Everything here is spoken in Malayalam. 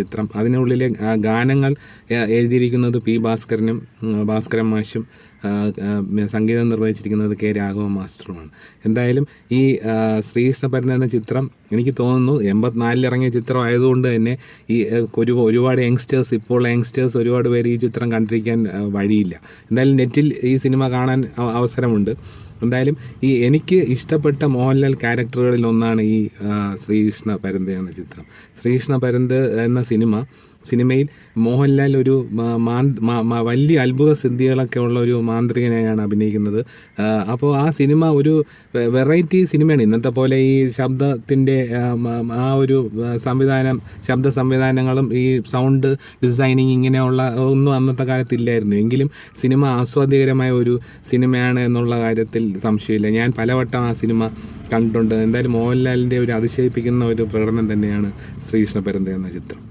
ചിത്രം. അതിനുള്ളിലെ ഗാനങ്ങൾ എഴുതിയിരിക്കുന്നത് പി ഭാസ്കരനും ഭാസ്കരൻ മാഷും സംഗീതം നിർവഹിച്ചിരിക്കുന്നത് കെ രാഘവ മാസ്റ്ററുമാണ്. എന്തായാലും ഈ ശ്രീകൃഷ്ണപരൻ എന്ന ചിത്രം എനിക്ക് തോന്നുന്നു എൺപത്തിനാലിൽ ഇറങ്ങിയ ചിത്രം ആയതുകൊണ്ട് തന്നെ ഈ ഒരു ഒരുപാട് യങ്സ്റ്റേഴ്സ് ഇപ്പോൾ യങ്സ്റ്റേഴ്സ് ഒരുപാട് പേര് ഈ ചിത്രം കണ്ടിരിക്കാൻ വഴിയില്ല. എന്തായാലും നെറ്റിൽ ഈ സിനിമ കാണാൻ അവസരമുണ്ട്. എന്തായാലും ഈ എനിക്ക് ഇഷ്ടപ്പെട്ട മോഹൻലാൽ ക്യാരക്ടറുകളിൽ ഒന്നാണ് ഈ ശ്രീകൃഷ്ണ പരന്ത എന്ന ചിത്രം. ശ്രീകൃഷ്ണ പരന്ത് എന്ന സിനിമ സിനിമയിൽ മോഹൻലാൽ ഒരു വലിയ അത്ഭുത സിദ്ധികളൊക്കെ ഉള്ള ഒരു മാന്ത്രികനെയാണ് അഭിനയിക്കുന്നത്. അപ്പോൾ ആ സിനിമ ഒരു വെറൈറ്റി സിനിമയാണ്. ഇന്നത്തെ പോലെ ഈ ശബ്ദത്തിന്റെ ആ, ഒരു സംവിധാനം ശബ്ദ സംവിധാനങ്ങളും ഈ സൗണ്ട് ഡിസൈനിങ് ഇങ്ങനെയുള്ള ഒന്നും അന്നത്തെ കാലത്ത് ഇല്ലായിരുന്നു. എങ്കിലും സിനിമ ആസ്വാദ്യകരമായ ഒരു സിനിമയാണ് എന്നുള്ള കാര്യത്തിൽ സംശയമില്ല. ഞാൻ പലവട്ടം ആ സിനിമ കണ്ടിട്ടുണ്ട്. എന്തായാലും മോഹൻലാലിന്റെ ഒരു അതിശയിപ്പിക്കുന്ന ഒരു പ്രകടനം തന്നെയാണ് ശ്രീകൃഷ്ണ പരന്ത എന്ന ചിത്രം.